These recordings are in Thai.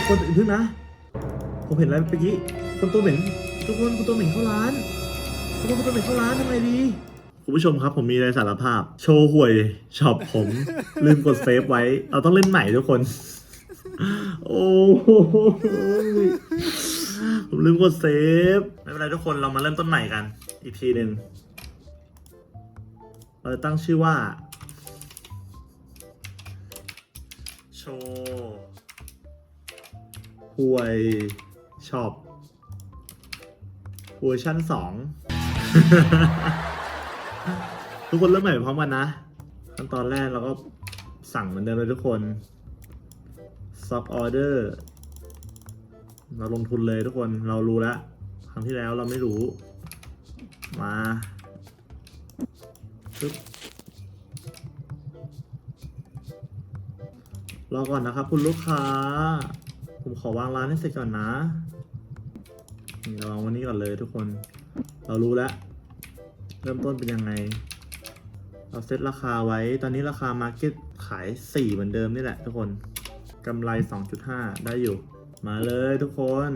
ทุกคนอย่าเพึ่งนะ ผมเห็นอะไรเมื่อกี้คนตัวเหม็นทุกคนคนตัวเหม็นเข้าร้านทุกคนคนตัวเหม็นเข้าร้านทำไงดี คุณผู้ชมครับผมมีอะไรสารภาพ โชว์หวยช็อปผม ลืมกดเซฟไว้ เราต้องเล่นใหม่ทุกคน โอ้โหผมลืมกดเซฟ ไม่เป็นไรทุกคนเรามาเริ่มต้นใหม่กัน อีกทีหนึ่งเราจะตั้งชื่อว่า โชว์ หวยช็อปเวอร์ชั่นสองทุกคนเริ่มใหม่พร้อมกันนะ ขั้นตอนแรกเราก็สั่งเหมือนเดิมเลยทุกคนซับออเดอร์เราลงทุนเลยทุกคนเรารู้แล้วครั้งที่แล้วเราไม่รู้ มาปึ๊บรอก่อนนะครับคุณลูกค้า ผมขอวางร้านให้เสร็จก่อนนะ นี่เราวางวันนี้ก่อนเลยทุกคน เรารู้แล้ว เริ่มต้นเป็นยังไง เราเซตราคาไว้ ตอนนี้ราคามาร์เก็ตขาย 4 เหมือนเดิมนี่แหละทุกคน กำไร 2.5 ได้อยู่ มาเลยทุกคน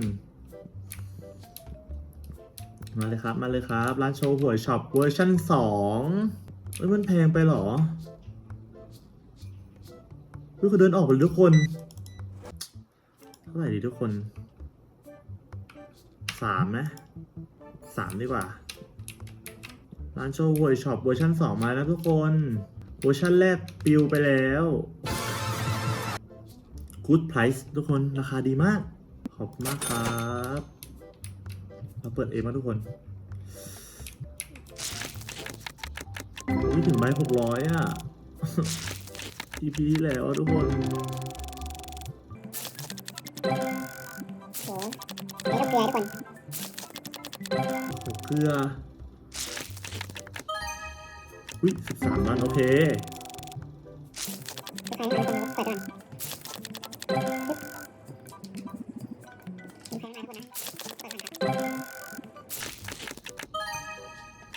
มาเลยครับ มาเลยครับ ร้านโชว์หวยช็อปเวอร์ชั่น2เอ้ยมันแพงไปหรอเฮ้ยเขาเดินออกไปเลยทุกคน ท่าไหร่ดีทุกคนสามไหมสามดีกว่า ร้านโชว์หวยช็อปเวอร์ชัน2มาแล้วทุกคน เวอร์ชันแรกปิวไปแล้ว Good Price ทุกคนราคาดีมาก ขอบคุณมากครับเราเปิดเองมาทุกคนอุ้ยถึงใบหกร้อยอะ EP ที่แล้วทุกคน กลือทุกคนโอ้เกลืออุ้ยสิบสามวันโอเคสุดท้ายให้ทุกคนเปิดก่อนโอเคมาทุกคนนะเปิดก่อนครับ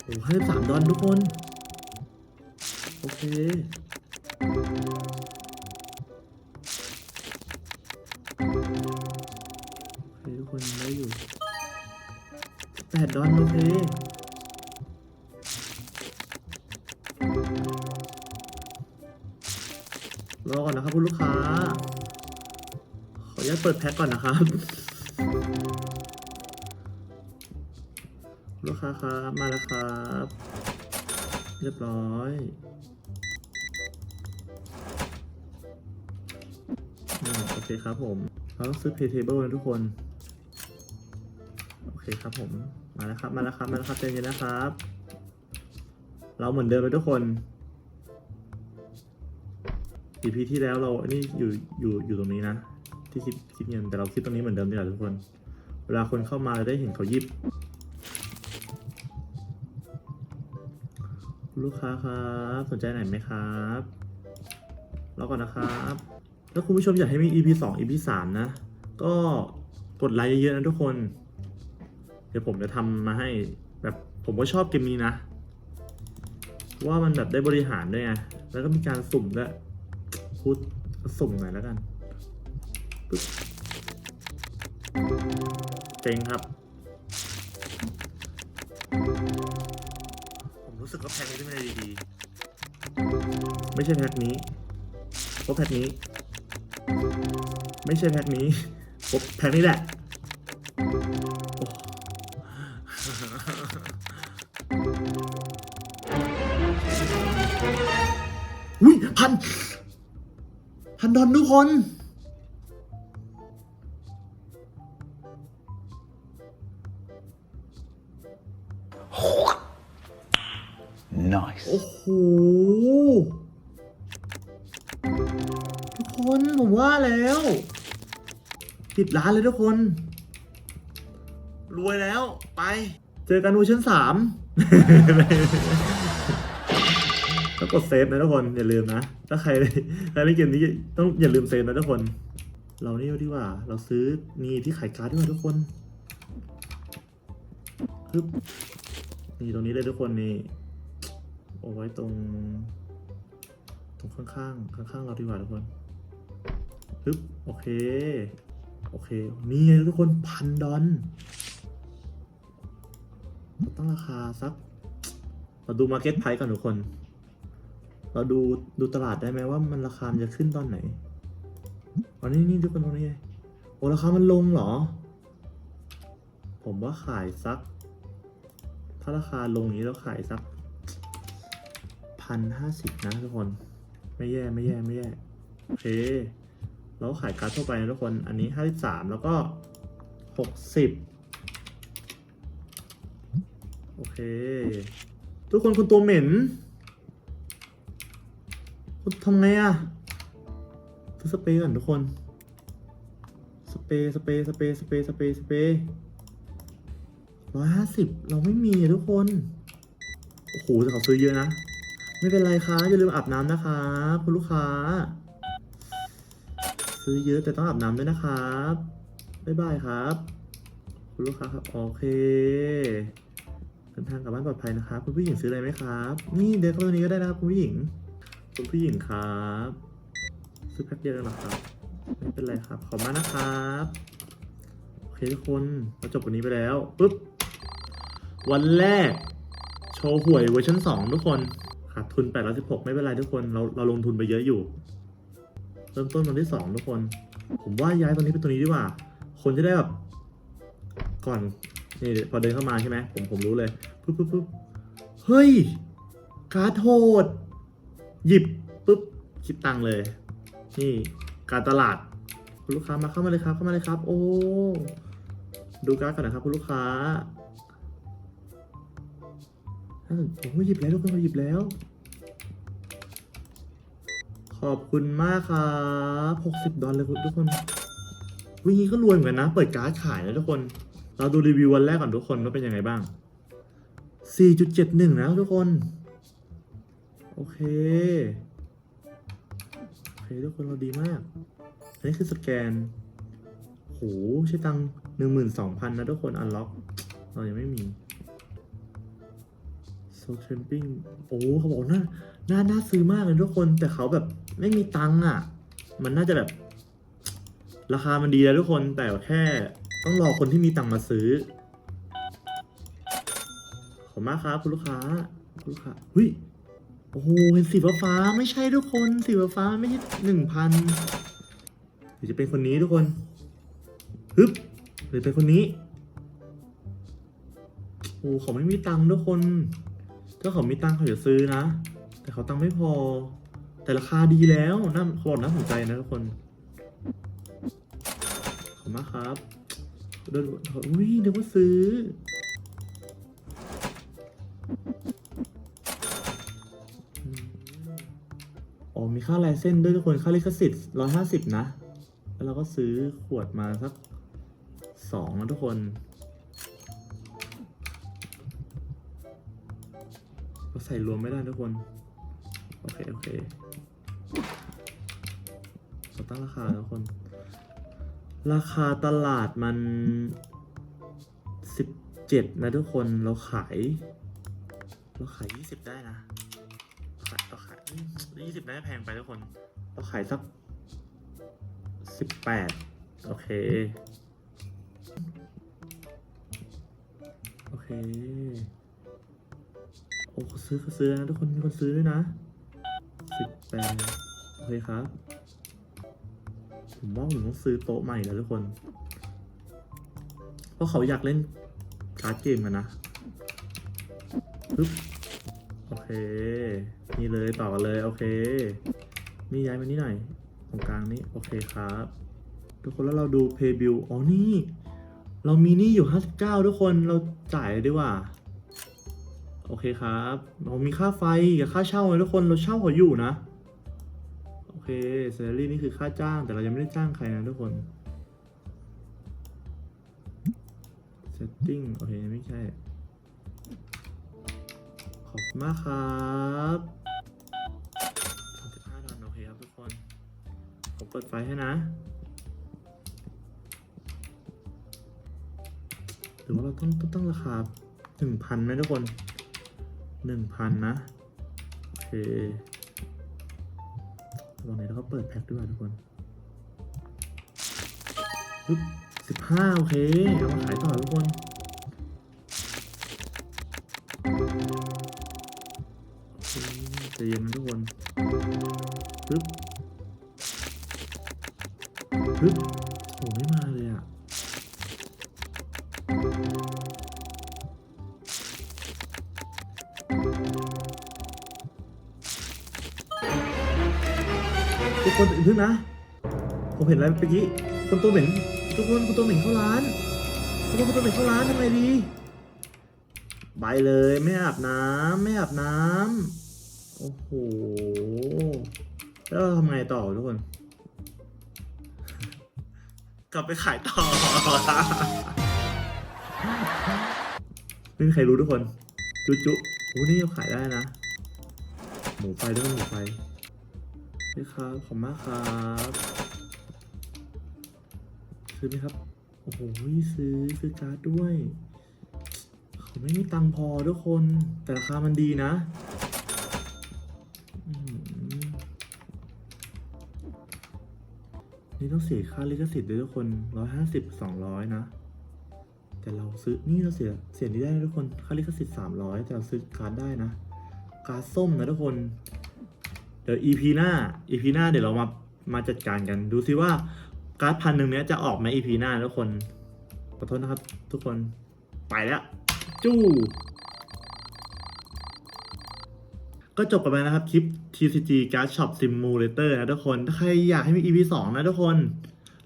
โอ้ห้าสิบสามดอลทุกคน โอเคโอเค รอก่อนนะครับคุณลูกค้า ขออนุญาตเปิดแพ็คก่อนนะครับ ลูกค้าครับ มาแล้วครับ เรียบร้อยโอเคครับผม เราต้องซื้อ pay table นะทุกคน โอเคครับผม มาแล้วครับ มาแล้วครับ มาแล้วครับใจเย็นนะครับ เราเหมือนเดิมเลยทุกคน EP ที่แล้วเราอันนี้อยู่อยู่อยู่ตรงนี้นะ ที่คิดคิดเงินแต่เราคิดตรงนี้เหมือนเดิมดีกว่าทุกคน เวลาคนเข้ามาเราได้เห็นเขายิบ ลูกค้าครับ สนใจไหนไหมครับรอก่อนนะครับถ้าคุณผู้ชมอยากให้มี EP 2 EP 3 นะ ก็กดไลค์เยอะๆนะทุกคน ดี๋ยวผมจะทำมาให้แบบผมก็ชอบเกมนี้นะ ว่ามันแบบได้บริหารด้วยไงแล้วก็มีการสุ่มด้วยพูดสุ่มหน่อยแล้วกันปึ๊บเจ๋งครับ ผมรู้สึกว่าแพ็คนี้ไม่ได้ดีๆ ไม่ใช่แพ็คนี้เพราะแพ็คนี้ ไม่ใช่แพ็คนี้เพราะแพ็คนี้แหละ อุ้ยพันพันดอนทุกคน Nice. โอ้โห ทุกคนผมว่าแล้วปิดร้านเลยทุกคน รวยแล้วไป เจอกันเวอร์ชันสามต้องกดเซฟนะทุกคนอย่าลืมนะ ถ้าใครใครเล่นเกมนี้ต้องอย่าลืมเซฟนะทุกคน เรานี่ดีกว่า เราซื้อนี่ที่ขายการ์ดดีกว่าทุกคนฮึบนี่ตรงนี้เลยทุกคนนี่เอาไว้ตรง ตรงข้างๆข้างๆเราดีกว่าทุกคนปึ๊บโอเค โอเค นี่ไงทุกคนพันดอน ตั้งราคาสัก เราดูมาร์เก็ตไพ e ก่อนทุกคน เราดูดูตลาดได้ไหมว่ามันราคามันจะขึ้นตอนไหนอ๋อนี่นี่ทุกคนตรงนี้ไงโอ้ราคามันลงเหรอ ผมว่าขายสัก ถ้าราคาลงอย่างนี้เราขายสักพันห้าสิบนะทุกคน ไม่แย่ไม่แย่ไม่แย่โอเคเราขายการ์ดทั่วไปนะทุกคน อันนี้ห้าสิบสามแล้วก็หกสิบ โอเค ทุกคนคุณตัวเหม็นคุณทำไงอะซื้อสเปรย์ก่อนทุกคน สเปรย์สเปรย์สเปรย์สเปรย์สเปรย์สเปรย์ร้อยห้าสิบเราไม่มีอะทุกคน โอ้โหแต่เขาซื้อเยอะนะ ไม่เป็นไรครับอย่าลืมอาบน้ำนะครับคุณลูกค้า ซื้อเยอะแต่ต้องอาบน้ำด้วยนะครับบ๊ายบายครับ คุณลูกค้าครับ โอเค เดินทางกลับบ้านปลอดภัยนะครับคุณผู้หญิงซื้ออะไรไหมครับ นี่เดินเข้าตัวนี้ก็ได้นะครับคุณผู้หญิง คุณผู้หญิงครับซื้อแพ็คเดียวกันเหรอครับไม่เป็นไรครับ ขอบมากนะครับโอเคทุกคนเราจบวันนี้ไปแล้วปุ๊บวันแรก โชว์หวยเวอร์ชัน2ทุกคนขาดทุน816ไม่เป็นไรทุกคนเราเราลงทุนไปเยอะอยู่ เริ่มต้นวันที่2ทุกคน ผมว่าย้ายตัวนี้เป็นตัวนี้ดีกว่า คนจะได้แบบก่อน นี่พอเดินเข้ามาใช่ไหมผมผมรู้เลยปุ๊บปุ๊บปุ๊บเฮ้ยการ์ดโหดหยิบปุ๊บคิดตังค์เลย นี่การตลาดคุณลูกค้ามาเข้ามาเลยครับเข้ามาเลยครับ โอ้ดูการ์ดก่อนนะครับคุณลูกค้าน่าสนโอ้ยหยิบแล้วทุกคนเราหยิบแล้ว ขอบคุณมากครับ60ดอลลาร์เลยทุกคนวิ่งนี้ก็รวยเหมือนกันนะ เปิดการ์ดขายนะทุกคน เราดูรีวิววันแรกก่อนทุกคนว่าเป็นยังไงบ้าง 4.71นะทุกคน โอเค โอเค ทุกคนเราดีมาก อันนี้คือสแกน โห ใช้ตังหนึ่งหมื่นสองพันนะทุกคน อันล็อก เรายังไม่มีโซเทมปิ้งโอ้เขาบอกน่าน่าน่าซื้อมากเลยทุกคนแต่เขาแบบไม่มีตังค์อะ มันน่าจะแบบ ราคามันดีแล้วทุกคนแต่แค่ ต้องรอคนที่มีตังค์มาซื้อ ขอบคุณมากครับคุณลูกค้าคุณลูกค้าเฮ้ยโอ้โหเห็นสีฟ้าไม่ใช่ทุกคนสีฟ้าไม่ใช่หนึ่งพันหรือจะเป็นคนนี้ทุกคนฮึบหรือเป็นคนนี้โอ้เขาไม่มีตังค์ทุกคน ถ้าเขามีตังค์เขาจะซื้อนะ แต่เขาตังค์ไม่พอ แต่ราคาดีแล้วน่าเขาบอกน่าสนใจนะทุกคนขอบคุณมากครับ เดินอุ้ยนึกว่าซื้อ อ๋อมีค่าลายเส้นด้วยทุกคน ค่าลิขสิทธิ์ร้อยห้าสิบนะ แล้วเราก็ซื้อขวดมาสักสองนะทุกคนเราใส่รวมไม่ได้ทุกคน โอเค โอเคเราตั้งราคาแล้วทุกคน ราคาตลาดมันสิบเจ็ดนะทุกคนเราขาย เราขายยี่สิบได้นะขายเราขายยี่สิบน่าจะแพงไปทุกคน เราขายสักสิบแปดโอเค โอเค โอ้ซื้อซื้อนะทุกคนมีคนซื้อด้วยนะสิบแปดโอเคครับ ผมว่าผมต้องซื้อโต๊ะใหม่แล้วทุกคน เพราะเขาอยากเล่นการ์ดเกมกันนะปึ๊บโอเค นี่เลยต่อกันเลย โอเค นี่ย้ายมานี่หน่อย ตรงกลางนี้ โอเคครับ ทุกคนแล้วเราดู pay bill อ๋อนี่ เรามีนี่อยู่ 59 ทุกคน เราจ่ายเลยดีกว่า โอเคครับ เรามีค่าไฟกับค่าเช่าเลยทุกคน เราเช่าเขาอยู่นะ โอเค salary นี่คือค่าจ้างแต่เรายังไม่ได้จ้างใครนะทุกคน setting โอเค ไม่ใช่ ขอบคุณมากครับ35ดอลลาร์โอเคครับทุกคน ผมเปิดไฟให้นะ หรือว่าเราต้องต้องตั้งราคาหนึ่งพันไหมทุกคนหนึ่งพันนะ โอเค ตอนนี้เราก็เปิดแพ็คด้วยทุกคนปึ๊บสิบห้าโอเค เอามาขายต่อทุกคน โอเคใจเย็นทุกคนปึ๊บปึ๊บ ทุกคนอย่าเพึ่งนะ ผมเห็นอะไรเมื่อกี้ คนตัวเหม็น ทุกคนคนตัวเหม็นเข้าร้าน ทุกคนคนตัวเหม็นเข้าร้านทำไงดี ไปเลยไม่อาบน้ำไม่อาบน้ำโอ้โห แล้วเราทำไงต่อทุกคน กลับไปขายต่อ ไม่มีใครรู้ทุกคน จุ๊จุ๊โอ้นี่เราขายได้นะ หมูไฟด้วยหมูไฟ นี่ครับ ขอบคุณมากครับ ซื้อไหมครับ โอ้โห ซื้อ ซื้อการ์ดด้วย เขาไม่มีตังค์พอทุกคน แต่ราคามันดีนะอื้อหือนี่ต้องเสียค่าลิขสิทธิ์ด้วยทุกคนร้อยห้าสิบสองร้อยนะ แต่เราซื้อ นี่เราเสีย เสียนี้ได้ทุกคน ค่าลิขสิทธิ์สามร้อยแต่เราซื้อการ์ดได้นะ การ์ดส้มนะทุกคน เดี๋ยว EP หน้า EP หน้าเดี๋ยวเรามามาจัดการกัน ดูซิว่าการ์ดพันหนึ่งเนี้ยจะออกไหม EP หน้าทุกคน ขอโทษนะครับ ทุกคนไปแล้ว จู้ก็จบกันไปนะครับคลิป TCG Card Shop Simulator นะทุกคน ถ้าใครอยากให้มี EP 2 นะทุกคน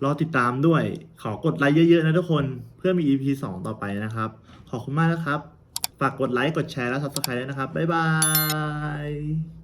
รอติดตามด้วย ขอกดไลค์เยอะๆนะทุกคน เพื่อมี EP 2 ต่อไปนะครับ ขอบคุณมากนะครับ ฝากกดไลค์ กดแชร์ และ Subscribe ด้วยนะครับ บ๊ายบาย